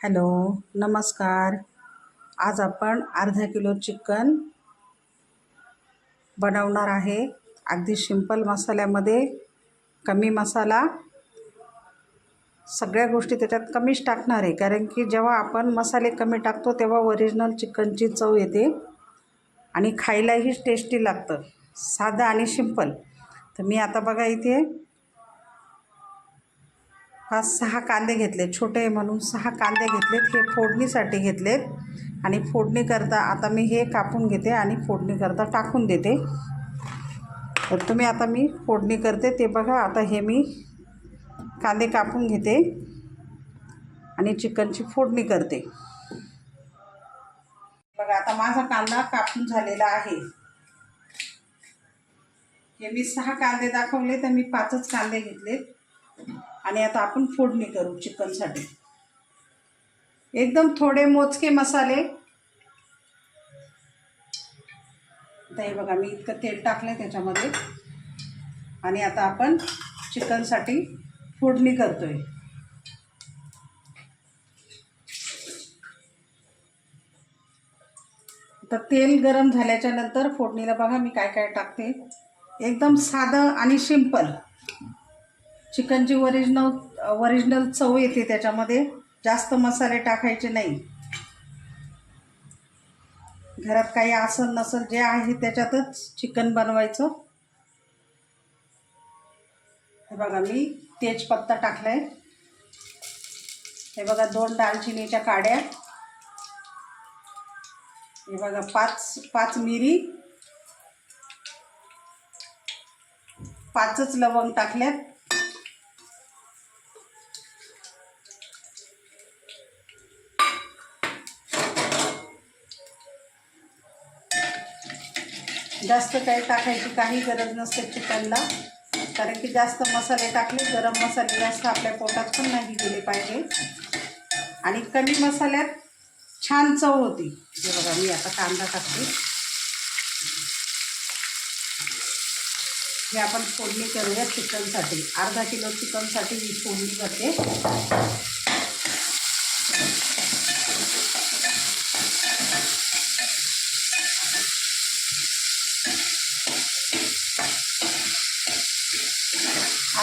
Hello नमस्कार. आज आपण अर्धा किलो चिकन बनवणार आहे. अगदी सिंपल मसाल्यामध्ये कमी मसाला. सगळ्या गोष्टी त्याच्यात कमीच टाकणार आहे. कारण की जेव्हा आपण मसाले कमी टाकतो तेव्हा ओरिजिनल चिकनची चव येते आणि खायलाही टेस्टी लागतं. साधं आणि सिंपल तर मी आता बघा इथे पाच सहा कांदे घेतले छोटे म्हणून सहा कांदे घेतलेत हे फोडणीसाठी घेतलेत. आणि फोडणी करता आता मी हे कापून घेते आणि फोडणी करता टाकून देते. तर तुम्ही आता मी फोडणी करते ते बघा आता हे मी कांदे कापून घेते आणि चिकनची फोडणी करते. बघा आता माझा कांदा कापून झालेला आहे. हे मी सहा कांदे दाखवले तर मी पाचच कांदे घेतलेत. आणि आता आपण फोडणी करू चिकनसाठी. एकदम थोडे मोजके मसाले. आता हे बघा मी इतकं तेल टाकलं त्याच्यामध्ये. आणि आता आपण चिकनसाठी फोडणी करतोय. तर तेल गरम झाल्याच्यानंतर फोडणीला बघा मी काय काय टाकते. एकदम साधं आणि सिंपल. चिकनची ओरिजिनल ओरिजिनल चव येते त्याच्यामध्ये. जास्त मसाले टाकायचे नाही. घरात काही आसन नसेल जे आहे त्याच्यातच चिकन बनवायचं. हे बघा मी तेजपत्ता टाकलाय. हे बघा दोन दालचिनीच्या काड्या. हे बघा पाच पाच मिरी. पाचच लवंग टाकल्यात. जास्त काही टाकायची काही गरज नसते चिकनला. कारण की जास्त मसाले टाकले गरम मसाले जास्त आपल्या पोटात पण नाही गेले पाहिजे. आणि कमी मसाल्यात छान चव होती. हे बघा मी आता कांदा टाकते. हे आपण फोडणी करूया चिकनसाठी. अर्धा किलो चिकनसाठी मी फोडणी करते.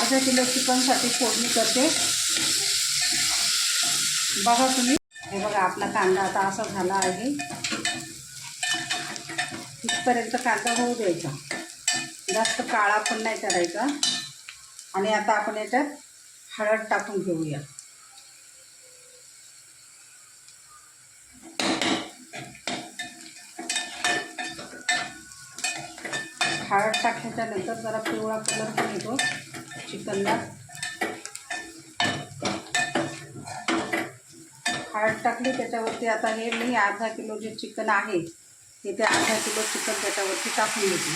अर्धा किलो चिकनसाठी फोडणी करते. बघा तुम्ही. हे बघा आपला कांदा आता असा झाला आहे. इथपर्यंत कांदा होऊ द्यायचा. जास्त काळा पण नाही करायचा. आणि आता आपण याच्यात हळद टाकून घेऊया. हळद टाकल्याच्यानंतर जरा पिवळा कलर पण येतो. चिकनला. हळद टाकली त्याच्यावरती आता हे मी अर्धा किलो जे चिकन आहे ते ते अर्धा किलो चिकन त्याच्यावरती टाकून घेते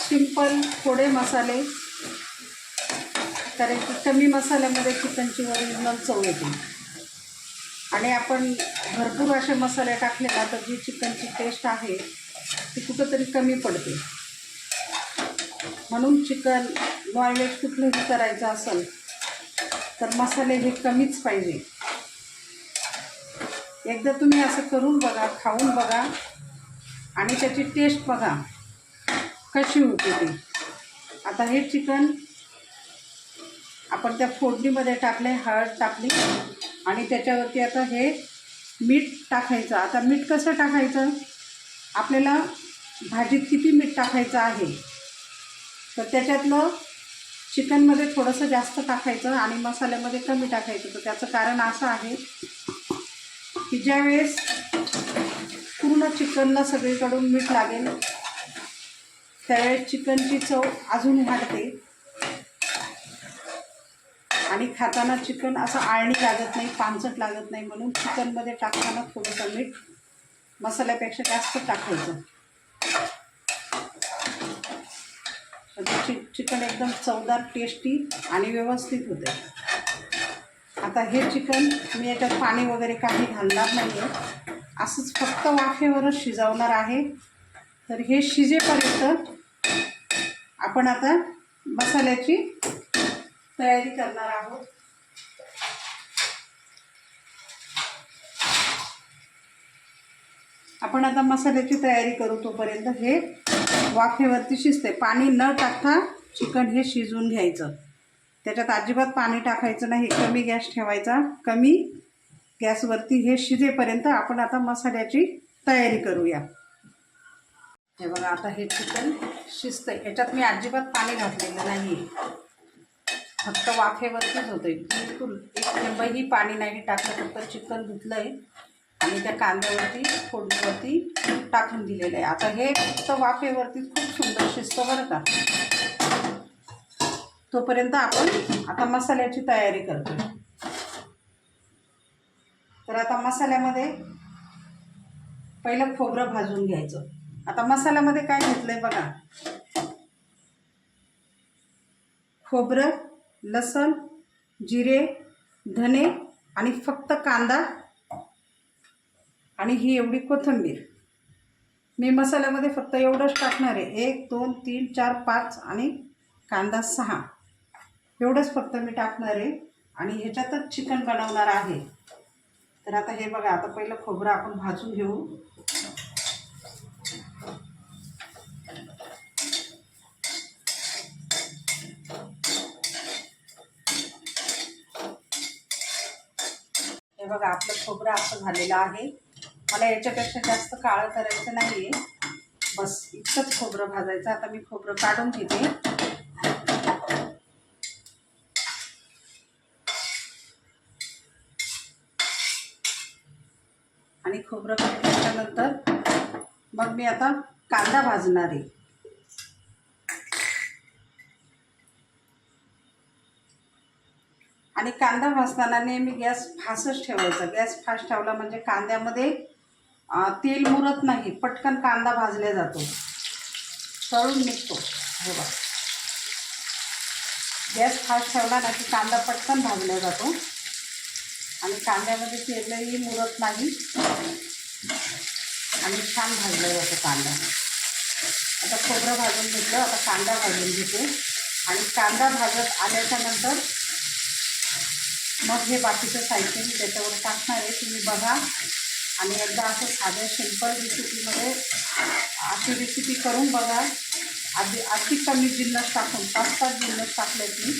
सिंपल थोडे मसाले कारण की कमी मसाल्यामध्ये चिकनची ओरिजिनल चव येते. आणि आपण भरपूर असे मसाले टाकले ना तर जी चिकनची टेस्ट आहे ती कुठंतरी कमी पडते. म्हणून चिकन नॉनव्हेज कुठलंही करायचं असेल तर मसाले हे कमीच पाहिजे. एकदा तुम्ही असं करून बघा खाऊन बघा आणि त्याची टेस्ट बघा कशी होती ती. आता हे चिकन आपण त्या फोडणीमध्ये टाकले हळद टाकली. आणि त्याच्यावरती आता हे मीठ टाकायचं. आता मीठ कसं टाकायचं? आपल्याला भाजीत किती मीठ टाकायचं आहे? तर त्याच्यातलं चिकनमध्ये थोडंसं जास्त टाकायचं आणि मसाल्यामध्ये कमी टाकायचं. तर त्याचं कारण असं आहे की ज्यावेळेस पूर्ण चिकनला सगळीकडून मीठ लागेल त्यावेळेस चिकनची चव अजून वाढते. आणि खाताना चिकन असं आळणी लागत नाही पानसट लागत नाही म्हणून चिकनमध्ये टाकताना थोडंसं मीठ मसाल्यापेक्षा जास्त टाकायचं. चि चिकन एकदम चवदार टेस्टी आणि व्यवस्थित होते आता हे चिकन मी याच्यात पाणी वगैरे काही घालणार नाही आहे असंच फक्त वाफेवरच शिजवणार आहे. तर हे शिजेपर्यंत आपण आता मसाल्याची तयारी करणार आहोत. आपण आता मसाल्याची तयारी करू तोपर्यंत हे वाफेवरती शिजते. पाणी न टाकता चिकन हे शिजवून घ्यायचं. त्याच्यात अजिबात पाणी टाकायचं नाही. कमी गॅस ठेवायचा. कमी गॅसवरती हे शिजेपर्यंत आपण आता मसाल्याची तयारी करूया. हे बघा आता हे चिकन शिजतंय. ह्याच्यात मी अजिबात पाणी घातलेलं नाही फक्त वाफेवरतीच होतं बिलकुल. एक थेंबही पाणी नाही टाकलं फक्त चिकन धुतलं आहे आणि त्या कांद्यावरती फोडणीवरती टाकून दिलेलं आहे आता हे फक्त वाफेवरती खूप सुंदर शिजतं बरं का. तोपर्यंत आपण आता मसाल्याची तयारी करतो तर आता मसाल्यामध्ये पहिलं खोबरं भाजून घ्यायचं. आता मसाल्यामध्ये काय घेतलं आहे बघा. खोबरं लसण जिरे धने आणि फक्त कांदा आणि ही एवढी कोथिंबीर. मी मसाल्यामध्ये फक्त एवढंच टाकणार आहे. एक दोन तीन चार पाच आणि कांदा सहा. एवढंच फक्त मी टाकणार आहे आणि ह्याच्यातच चिकन बनवणार आहे. तर आता हे बघा आता पहिलं खोबरं आपण भाजून घेऊ. बघा आपलं खोबरं असं झालेलं आहे. मला याच्यापेक्षा जास्त काळं करायचं नाही आहे बस इतकंच खोबरं भाजायचं. आता मी खोबरं काढून घेते. आणि खोबरं काढल्यानंतर मग मी आता कांदा भाजणार आहे. आणि कांदा भाजताना नेहमी गॅस फास्टच ठेवायचा. गॅस फास्ट ठेवला म्हणजे कांद्यामध्ये तेल मुरत नाही पटकन कांदा भाजला जातो. तळून निघतो. हे बघा. गॅस फास्ट ठेवला ना की कांदा पटकन भाजला जातो. आणि कांद्यामध्ये तेलही मुरत नाही. आणि छान भाजला जातो कांदा. आता खोबरं भाजून घेतलं आता कांदा भाजून घेते. आणि कांदा भाजत आल्याच्यानंतर मग हे बाकीचं साहित्य मी त्याच्यावर टाकणार आहे. तुम्ही बघा. आणि एकदा असं साध्या सिंपल रेसिपीमध्ये अशी रेसिपी करून बघा. आधी अति कमी जिन्नस टाकून पाच पाच जिन्नस टाकलेत मी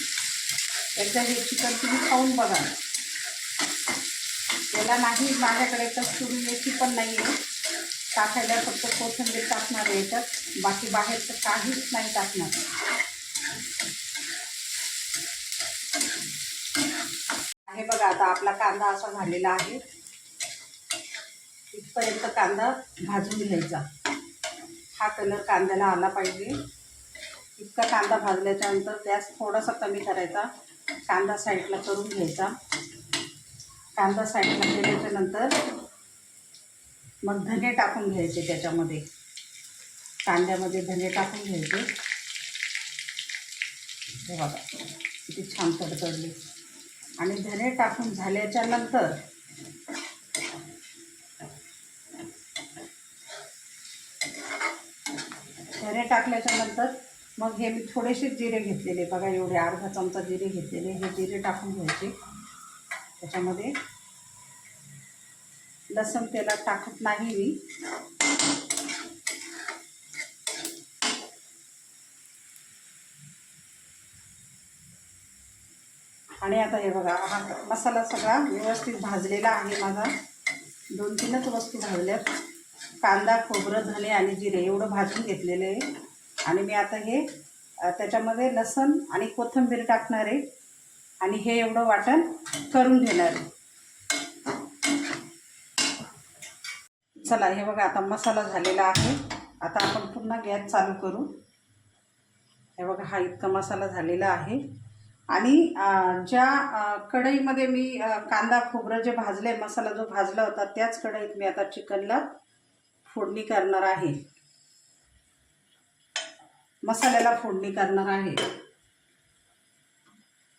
एकदा हे चिकन तुम्ही खाऊन बघा. याला नाही माझ्याकडे कस्तुरी मेथी पण नाही आहे टाकायला फक्त कोथिंबीर टाकणार आहे याच्यात. बाकी बाहेरचं काहीच नाही टाकणार. हे बघा आता आपला कांदा असा झालेला आहे. इथपर्यंत कांदा भाजून घ्यायचा. हा कलर कांद्याला आला पाहिजे. इतका कांदा भाजल्याच्या नंतर गॅस थोडासा कमी करायचा. कांदा साईडला करून घ्यायचा. कांदा साईडला केल्याच्यानंतर मग धने टाकून घ्यायचे त्याच्यामध्ये. कांद्यामध्ये धने टाकून घ्यायचे. हे बघा किती छान तडतडले. आणि धने टाकून झाल्याच्यानंतर धने टाकल्याच्या नंतर मग हे मी थोडेसे जिरे घेतलेले. बघा एवढे अर्धा चमचा जिरे घेतलेले. हे जिरे टाकून घ्यायचे. त्याच्यामध्ये लसण त्याला टाकत नाही मी. आणि आता हे बघा हा मसाला सगळा व्यवस्थित भाजलेला आहे माझा. दोन तीनच वस्तू भाजल्यात. कांदा खोबरं धने आणि जिरे एवढं भाजून घेतलेलं आहे. आणि मी आता हे त्याच्यामध्ये लसण आणि कोथिंबीर टाकणार आहे. आणि हे एवढं वाटण करून घेणार आहे. चला हे बघा आता मसाला झालेला आहे. आता आपण पुन्हा गॅस चालू करू. हे बघा हा इतका मसाला झालेला आहे. आणि ज्या कढईमध्ये मी कांदा खोबरं जे भाजले मसाला जो भाजला होता त्याच कढईत मी आता चिकनला फोडणी करणार आहे. मसाल्याला फोडणी करणार आहे.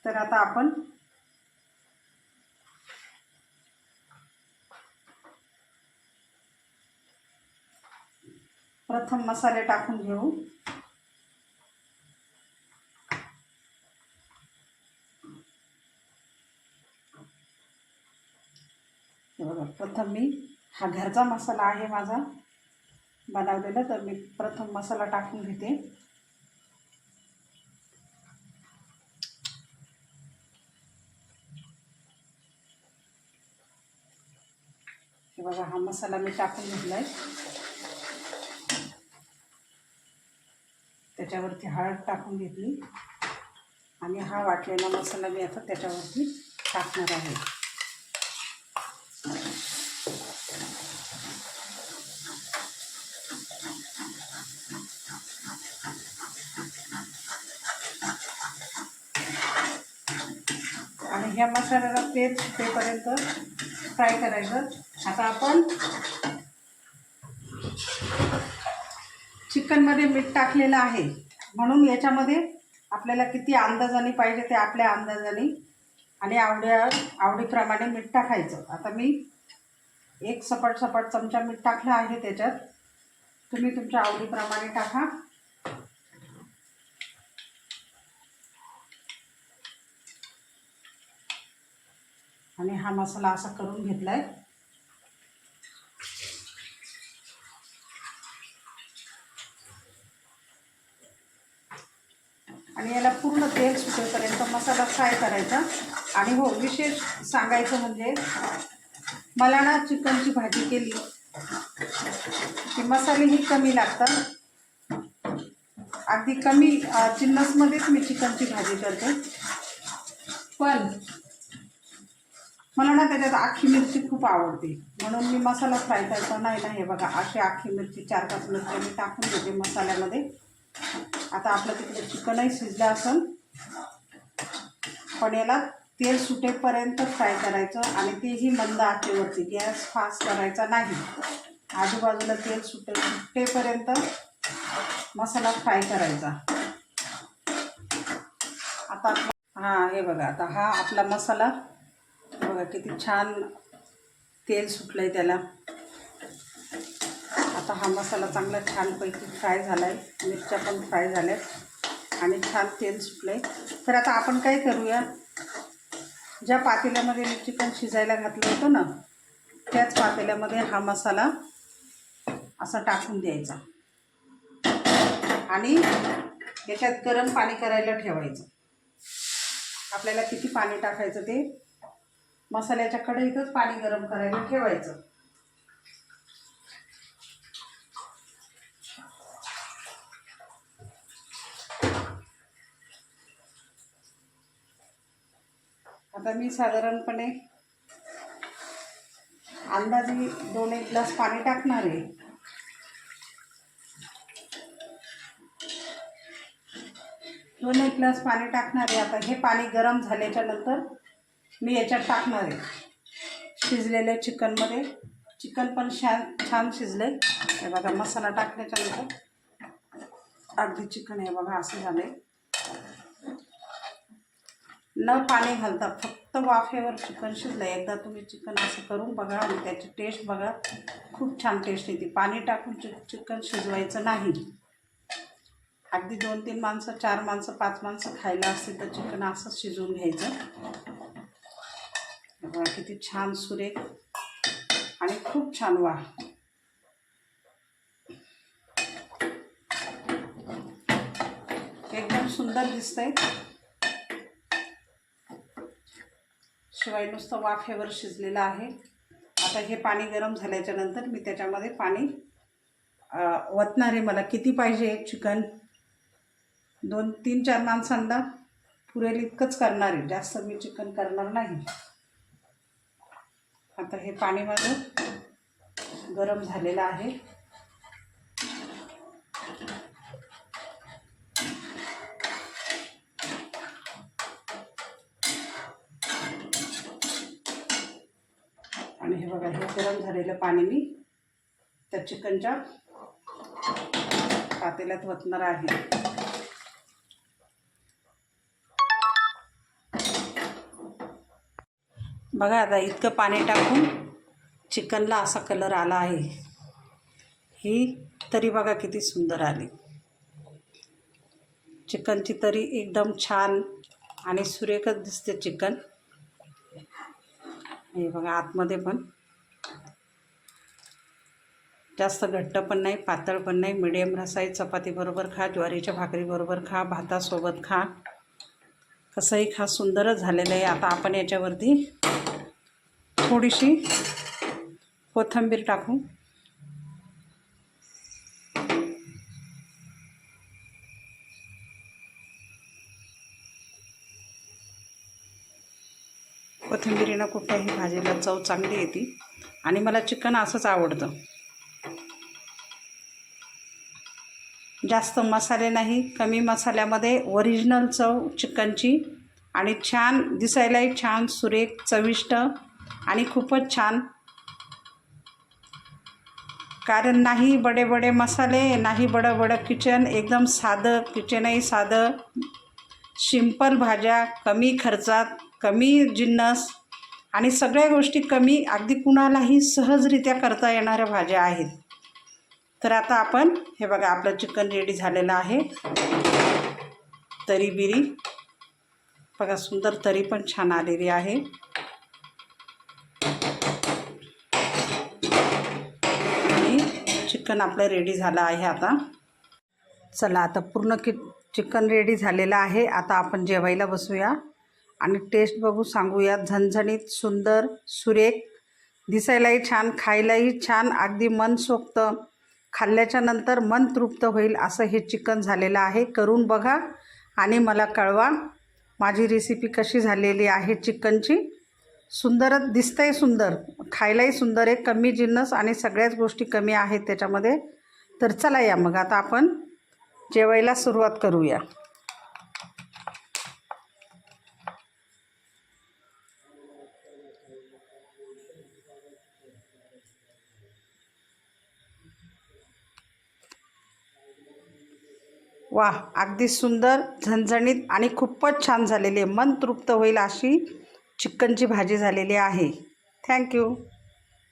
तर आता आपण प्रथम मसाले टाकून घेऊ. प्रथम मी हा घरचा मसाला आहे माझा. बनवलेला तर मी प्रथम मसाला टाकून घेते. हे बघा हा मसाला मी टाकून घेतला आहे त्याच्यावरती हळद टाकून घेतली. आणि हा वाटलेला मसाला मी आता त्याच्यावरती टाकणार आहे आणि ह्या मसाल्याला ते तेपर्यंत फ्राय करायचं. आता आपण चिकनमध्ये मीठ टाकलेलं आहे. म्हणून याच्यामध्ये आपल्याला किती अंदाजाने पाहिजे ते आपल्या अंदाजाने आणि आवड्या आवडीप्रमाणे मीठ टाकायचं. आता मी एक सपाट सपाट चमचा मीठ टाकलं आहे त्याच्यात. तुम्ही तुमच्या आवडीप्रमाणे टाका. आणि हा मसाला असा करून घेतला आहे आणि याला पूर्ण तेल सुटेपर्यंत मसाला फ्राय करायचा. आणि हो विशेष सांगायचं म्हणजे मला ना चिकनची भाजी केली. की मसालेही कमी लागतात. अगदी कमी चिन्नसमध्येच मी चिकनची भाजी करते. पण मला ना त्याच्यात आखी मिरची खूप आवडते. म्हणून मी मसाला फ्राय करतो. नाही ना हे बघा अशी आखी मिरची चार पाच मिरची मी टाकून घेते मसाल्यामध्ये. आता आपलं तिकडे चिकनही शिजलं असेल पण याला तेल सुटेपर्यंत फ्राय करायचं आणि तेही मंद आचेवरती. गॅस फास्ट करायचा नाही. आजूबाजूला तेल सुटे सुटेपर्यंत मसाला फ्राय करायचा. आता हां हे बघा आता हा आपला मसाला बघा किती छान तेल सुटलं आहे त्याला. आता हा मसाला चांगला छानपैकी फ्राय झाला आहे मिरच्या पण फ्राय झाल्यात. आणि छान तेल सुटलं आहे तर आता आपण काय करूया? ज्या पातेल्यामध्ये मी चिकन शिजायला घातलं होतं ना त्याच पातेल्यामध्ये हा मसाला असा टाकून द्यायचा. आणि याच्यात गरम पाणी करायला ठेवायचं. आपल्याला किती पाणी टाकायचं ते मसाल्याच्या कढईतच पाणी गरम करायला ठेवायचं. आता मी साधारणपणे अंदाजे दोन एक ग्लास पाणी टाकणार आहे. दोन एक ग्लास पाणी टाकणार आहे. आता हे पाणी गरम झाल्याच्यानंतर मी याच्यात टाकणार आहे. शिजलेल्या चिकनमध्ये. चिकन पण छान छान शिजलं आहे हे बघा मसाला टाकण्याच्या नंतर अगदी चिकन हे बघा असं झालं आहे न पाणी घालता फक्त वाफेवर चिकन शिजलं एकदा तुम्ही चिकन असं करून बघा आणि त्याची टेस्ट बघा. खूप छान टेस्ट येते. पाणी टाकून चि चिकन शिजवायचं नाही. अगदी दोन तीन माणसं चार माणसं पाच माणसं खायला असतील तर चिकन असंच शिजवून घ्यायचं. बघा किती छान सुरेख आणि खूप छान वा एकदम सुंदर दिसतंय. शिवाय नुसतं वाफेवर शिजलेलं आहे. आता हे पाणी गरम झाल्याच्यानंतर मी त्याच्यामध्ये पाणी अं, ओतणार आहे मला किती पाहिजे चिकन? दोन तीन चार माणसांना पुरेल इतकंच करणार आहे. जास्त मी चिकन करणार नाही. आता हे पाणी माझं गरम झालेलं आहे. आणि हे बघा हे गरम झालेलं पाणी मी त्या चिकनच्या पातेल्यात वतणार आहे. बघा आता इतकं पाणी टाकून चिकनला असा कलर आला आहे. ही तरी बघा किती सुंदर आली. चिकनची तरी एकदम छान आणि सुरेखच दिसते चिकन. हे बघा आतमध्ये पण. जास्त घट्ट पण नाही पातळ पण नाही मिडियम रसाई चपातीबरोबर खा ज्वारीच्या भाकरीबरोबर खा भातासोबत खा. कसंही खास सुंदरच झालेलं आहे. आता आपण याच्यावरती थोडीशी कोथिंबीर टाकू. कोथिंबिरीनं कुठल्याही भाजीला चव चांगली येते. आणि मला चिकन असंच आवडतं. जास्त मसाले नाही कमी मसाल्यामध्ये ओरिजिनल चव चिकनची आणि छान दिसायलाही छान सुरेख चविष्ट आणि खूपच छान. कारण नाही बडे बडे मसाले नाही बडं बडं किचन एकदम साधं किचनही साधं. सिंपल भाज्या कमी खर्चात कमी जिन्नस आणि सगळ्या गोष्टी कमी अगदी कुणालाही सहजरित्या करता येणाऱ्या भाज्या आहेत. तर आता आपण हे बघा आपलं चिकन रेडी झालेलं आहे. तरी बिरी. बघा सुंदर तरी पण छान आलेली आहे. आणि चिकन आपलं रेडी झालं आहे आता. चला आता पूर्ण कि चिकन रेडी झालेलं आहे. आता आपण जेवायला बसूया. आणि टेस्ट बघू सांगूया. झणझणीत सुंदर सुरेख. दिसायलाही छान खायलाही छान. अगदी मन सोपतं खाल्ल्याच्या नंतर मन तृप्त होईल असं हे चिकन झालेलं आहे. करून बघा आणि मला कळवा माझी रेसिपी कशी झालेली आहे चिकनची. सुंदरच दिसतंय सुंदर खायलाही सुंदर आहे कमी जिन्नस आणि सगळ्याच गोष्टी कमी आहेत त्याच्यामध्ये. तर चला या मग आता आपण जेवायला सुरुवात करूया. वा अगदी सुंदर झणझणीत आणि खूपच छान झालेली आहे मन तृप्त होईल अशी चिकनची भाजी झालेली आहे. थँक्यू